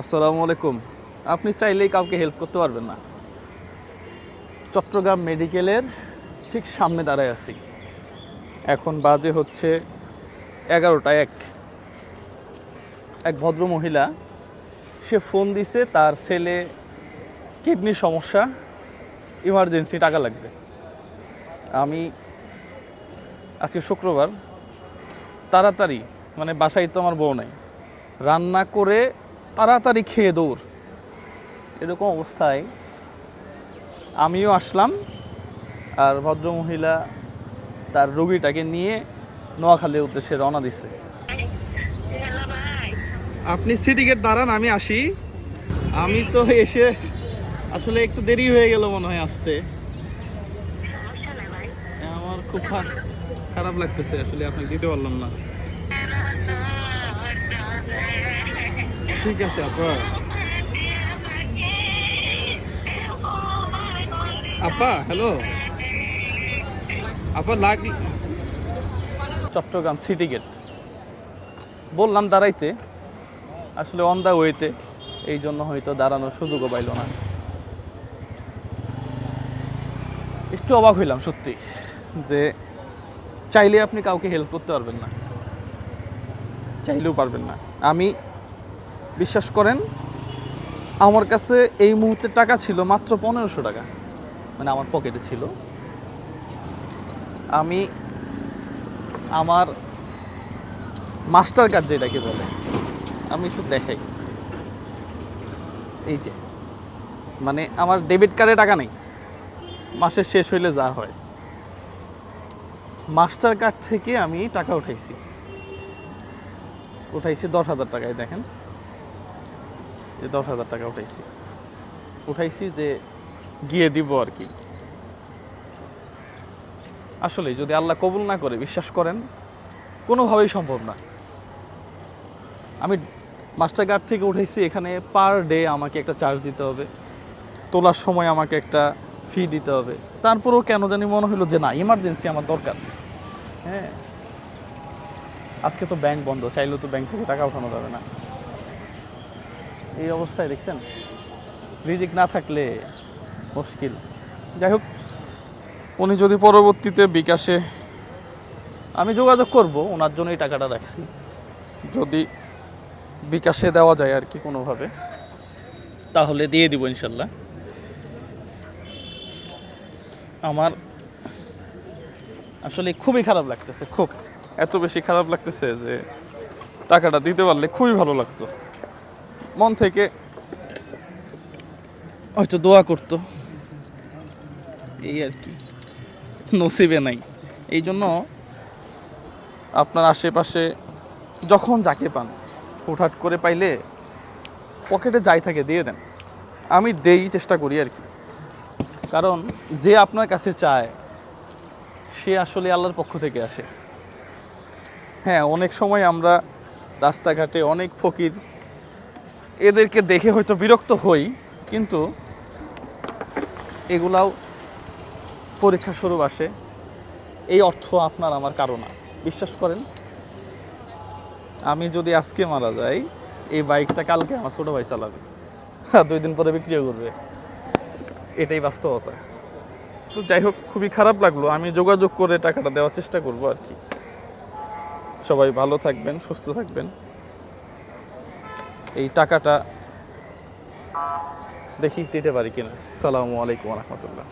আসসালামু আলাইকুম। আপনি চাইলেই কাউকে হেল্প করতে পারবেন না। চট্টগ্রাম মেডিকেলের ঠিক সামনে দাঁড়ায় আছি। এখন বাজে হচ্ছে এগারোটা এক। এক ভদ্র মহিলা, সে ফোন দিছে তার ছেলে কিডনির সমস্যা ইমার্জেন্সি টাকা লাগবে। আমি আজকে শুক্রবার, তাড়াতাড়ি মানে বাসায় তো আমার বউ নাই, রান্না করে তাড়াতাড়ি খেয়ে দৌড়। এরকম অবস্থায় আমিও আসলাম আর ভদ্রমহিলা তার রোগীটাকে নিয়ে নোয়াখালীর উদ্দেশ্যে রওনা দিচ্ছে আপনি সিটিকেট দাঁড়ান, আমি আসি। আমি তো এসে আসলে একটু দেরি হয়ে গেল মনে হয় আসতে। আমার খুব খারাপ লাগতেছে, আসলে আপনাকে দিতে পারলাম না। ঠিক আছে, আপা। আপা হ্যালো আপা, লাগ চট্টগ্রাম সিটি গেট বললাম দাঁড়াইতে, আসলে অন দা ওয়েতে এই জন্য হয়তো দাঁড়ানোর সুযোগও পাইল না। একটু অবাক হইলাম সত্যি, যে চাইলে আপনি কাউকে হেল্প করতে পারবেন না। চাইলেও পারবেন না। আমি বিশ্বাস করেন, আমার কাছে এই মুহূর্তে টাকা ছিল মাত্র পনেরোশো টাকা। মানে আমার পকেটে ছিল। আমি আমার মাস্টার কার্ড যেটাকে বলে, আমি একটু দেখাই। এই যে মানে আমার ডেবিট কার্ডে টাকা নেই। মাসের শেষ হইলে যা হয়। মাস্টার কার্ড থেকে আমি টাকা উঠাইছি। উঠাইছি দশ হাজার টাকায়, দেখেন। যে দশ হাজার টাকা উঠাইছি। উঠাইছি যে গিয়ে দিব আর কি। আসলে যদি আল্লাহ কবুল না করে, বিশ্বাস করেন, কোনোভাবেই সম্ভব না। আমি মাস্টার কার্ড থেকে উঠেছি এখানে পার ডে আমাকে একটা চার্জ দিতে হবে। তোলার সময় আমাকে একটা ফি দিতে হবে। তারপরেও কেন জানি মনে হলো যে না ইমার্জেন্সি আমার দরকার। হ্যাঁ। আজকে তো ব্যাংক বন্ধ, চাইলেও তো ব্যাংক থেকে টাকা উঠানো যাবে না। এই অবস্থায় দেখছেন? রিজিক না থাকলে মুশকিল। যাই হোক, উনি যদি পরবর্তীতে বিকাশে আমি যোগাযোগ করব ওনার জন্য এই টাকাটা রাখছি। যদি বিকাশে দেওয়া যায় আর কি কোনোভাবে, তাহলে দিয়ে দিব ইনশাল্লাহ। আমার আসলে খুবই খারাপ লাগতেছে, খুব। এত বেশি খারাপ লাগতেছে যে টাকাটা দিতে পারলে খুবই ভালো লাগতো। মন থেকে। হয়তো দোয়া করতো। এই আর কি। নসিবে নাই। এই জন্য আপনার আশেপাশে যখন যাকে পান, হুটহাট করে পাইলে পকেটে যাই থাকে, দিয়ে দেন। আমি দেই, চেষ্টা করি আর কি। কারণ যে আপনার কাছে চায়, সে আসলে আল্লাহর পক্ষ থেকে আসে। হ্যাঁ অনেক সময় আমরা রাস্তাঘাটে অনেক ফকির এদেরকে দেখে হয়তো বিরক্ত হই, কিন্তু এগুলাও পরীক্ষা স্বরূপ আসে। এই অর্থ আপনার আমার কারও না। বিশ্বাস করেন, আমি যদি আজকে মারা যাই, এই বাইকটা কালকে আমার ছোটো ভাই চালাবে। দুই দিন পরে বিক্রিও করবে। এটাই বাস্তবতা। তো যাই হোক, খুবই খারাপ লাগল। আমি যোগাযোগ করে টাকাটা দেওয়ার চেষ্টা করব আর কি। সবাই ভালো থাকবেন, সুস্থ থাকবেন। এই টাকাটা দেখি দিতে পারি কিনা। সালামু আলাইকুম রহমতুল্লাহ।